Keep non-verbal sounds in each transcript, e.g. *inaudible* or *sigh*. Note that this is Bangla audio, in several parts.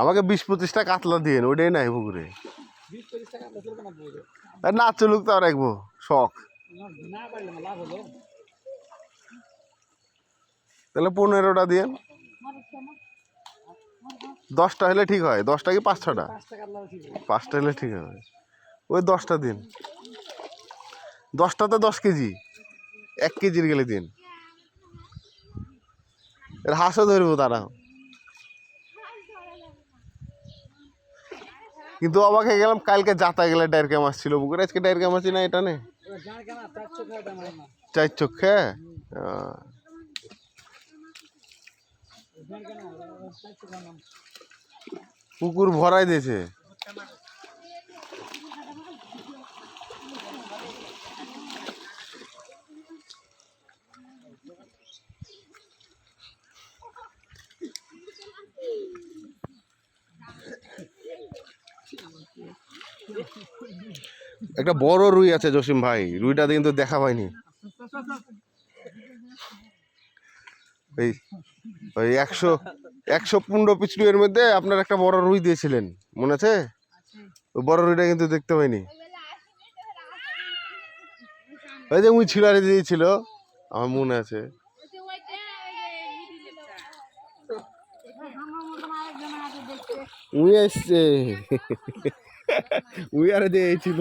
আমাকে বিশ পঁচিশটা কাতলা দিয়ে ওটাই নাই পুকুরে। না চলুক তো রাখব শখ। তাহলে পনেরোটা দিয়ে। দশটা হলে ঠিক হয় দশটা কি পাঁচ ছটা পাঁচটা হলে ঠিক হবে ওই দশটা দিন। দশটাতে দশ কেজি এক কেজির গেলে দিন। এর হাঁসও ধরবো তারা। কিন্তু অবাক হয়ে গেলাম, কালকে যাতা গেলে ডাইরকে মাছ ছিল পুকুরে আজকে ডাইরকে মাছই না এটা নে? চার দাম পুকুর ভরাই দিয়েছে। একটা বড় রুই আছে জসিম ভাই, রুইটা কিন্তু দেখা পাইনি এই একশো একশো পনেরো পিস মধ্যে আপনার একটা বড় রুই দিয়েছিলেন, মনে আছে? ওই বড় রুইটা কিন্তু দেখতে পাইনি ওই যে উই ছিল আর দিয়েছিল, আমার মনে আছে। উই এসছে উই আরে দিয়েছিল।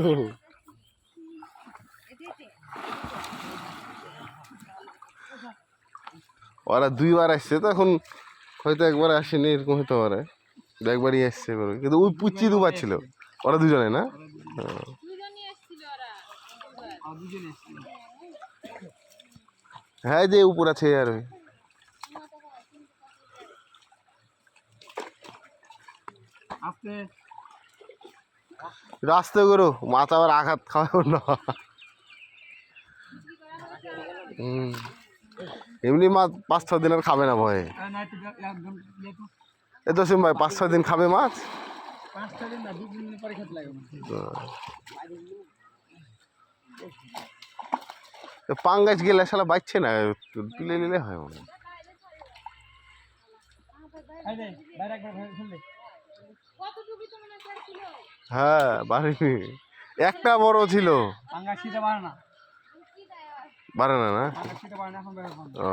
ওরা দুইবার আসছে তো এখন হয়তো একবার আসেনি এরকম হতে পারে। একবারই আসছে এবার কিন্তু ওই পুচি দুবার ছিল। ওরা দুজনে না? হ্যাঁ। আর দুজনে এসেছিল হ্যাঁ যে উপর আছে আর ওই। রাস্তা করো মাথা আবার আঘাত খাওয়াও না হুম। এমনি মাছ পাঁচ ছ দিন আর খাবে না ভয়ে। এ তো সিম ভাই পাঁচ ছ দিন খাবে মাছ? খেতে পাঙ্গাস গেলে শালা বাচ্চে না তুলে নিলে হয় মনে হয়। বাড়িনি একটা বড় ছিল। পাঙ্গা শীতে পারে না। বাড়ে না? না। ও।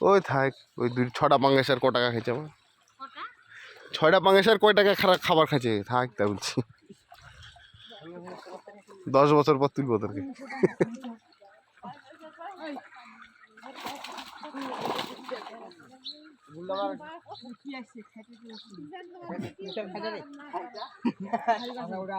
ওই থাক ওই দুই ছটা পাঙ্গাসার ক টাকা খেয়েছে আমার? ছয়টা পাঙ্গাসার কয় টাকা খারাপ খাবার খাচ্ছে থাক তা বলছি। দশ বছর পর তুলবো তোরকে। ওটা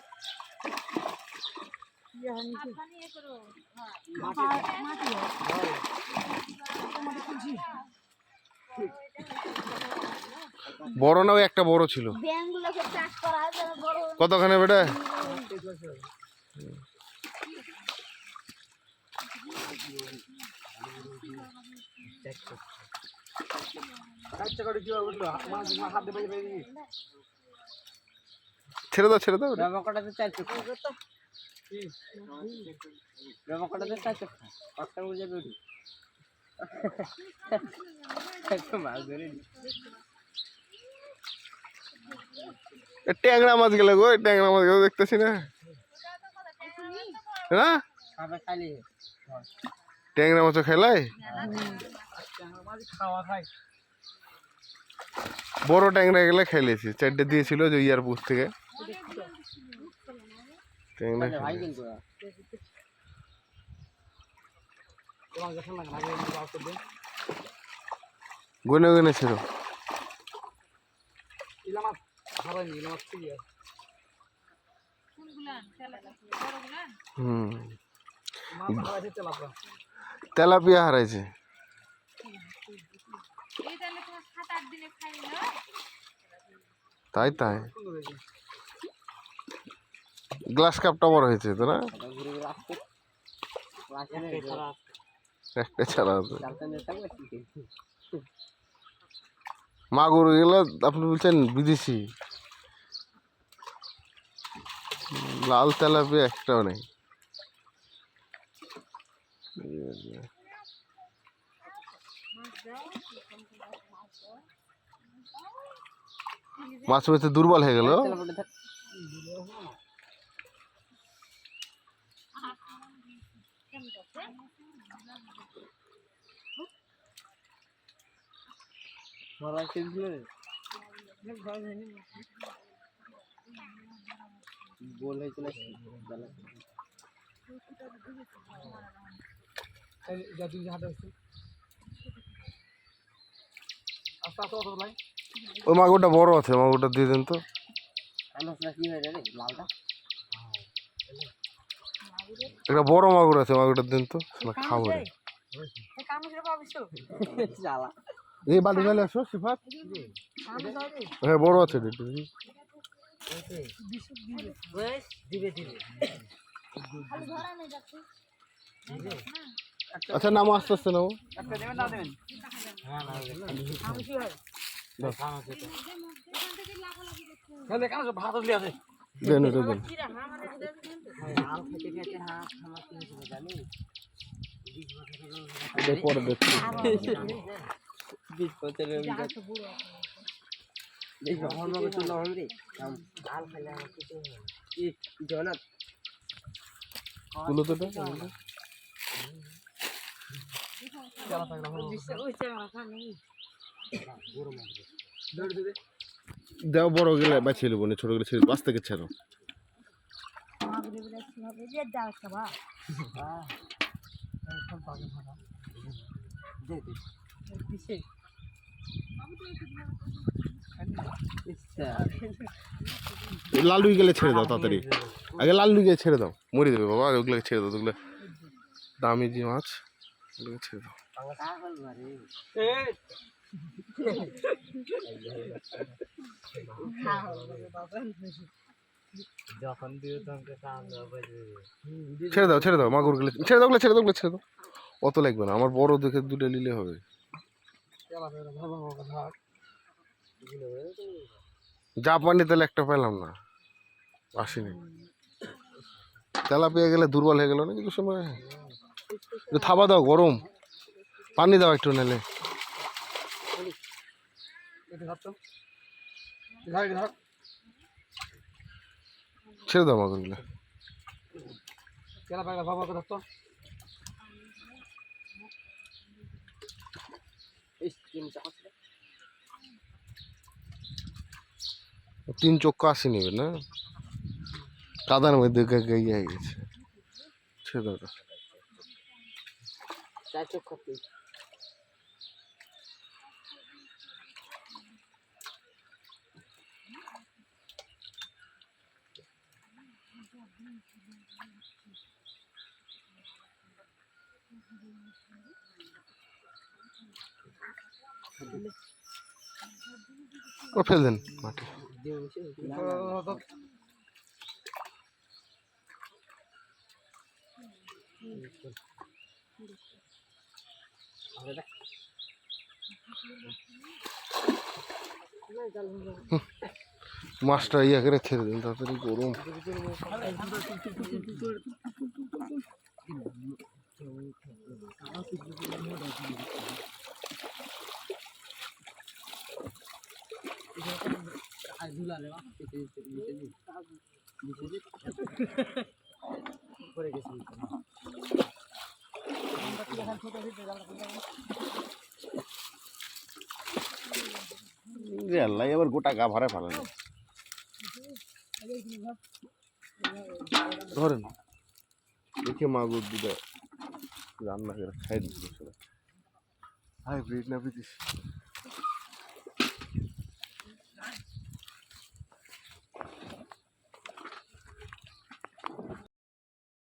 বড় না ওই একটা বড় ছিল। কতখানে বেটা? ছেড়ে দাও ছেড়ে দাও। ট্যাংরা মাছ গেলে গো ট্যাংরা মাছ গেলে দেখতেছি না। ট্যাংরা মাছও খাই বড় ট্যাংরা গেলে খেলেছি, চারটে দিয়েছিল যে ইয়ারপুর থেকে। ট্যাংরা ভাই খেলে। কিন্তু তোমার কাছে লাগে আগে যাও তো দিন গনে গনে ছিল হুম তেলাপিয়া হারাইছে তাই তাই গ্লাস কাপটা বড় হয়েছে তো না? একটা ছাড়া আছে। মাগুর গেলে আপনি বলছেন বিদেশি। লাল তেলাপি একটাও নেই। মাছ পেতে দুর্বল হয়ে গেল। ধরা গোল হয়েছিল আস্তে আস্তে ভাই ওই মাগুরটা বড় আছে মাগুরটা দিয়ে দেন তো। একটা বড় মাগুর আছে মাগুরটা দেন তো খাব রে। *laughs* এই বাড়ি গেলে আসো, সিফাত। হ্যাঁ বড় আছে আচ্ছা নামো আস্তে আস্তে নামো একটা দেবেন না দেবেন তাহলে কেন সব ভাত আসলে আছে দেন বিশ বছরের দেখি আমার কিছু জনাত তুলো তো দেও বড় গেলে বাঁচিয়ে নেব না ছোট গেলে ছেড়ে বাস থেকে ছেড়ো মাগুরে বলে হবে যে দাও সবা দে দে ইচ্ছা এই লাল ডুই গেলে ছেড়ে দাও তাড়াতাড়ি। আগে লাল ডুই গেলে ছেড়ে দাও। মরে দেবে বাবা ওগুলোকে ছেড়ে দাও, ওগুলো দামি যে মাছ ওগুলোকে ছেড়ে দাও। ছেড়ে দাও ছেড়ে দাও মাগুর গেলে ছেড়ে দাও, ওগুলো ছেড়ে দাও ছেড়ে দাও। অত লাগবে না, আমার বড় দেখে দুটো নিলে হবে চলা ফেরা ভালো ভালো কথা জাপানি তেল একটা পেলাম না। আসিনি। তেলা পেয়ে গেলে দুর্বল হয়ে গেল না কিছু সময়? থাবা দাও, গরম। পানি দাও একটু নেলে। ছেড়ে দাও মাগুরগুলো কেলা তো এই তিন চক্কা আসি নেবে না? কাদার মধ্যে গাইয়া গেছে। ছেড়ে চার চোখ ও ফেল দেন মাটি। মাছটা ইয়া করে ছেড়ে দিন তাড়াতাড়ি গরম এবার গোটা গা ভরে ফেলে ধরেন, দেখে মাগুর দুটা রান্না করে খাই দিচ্ছিল হাইব্রিড না বিদেশি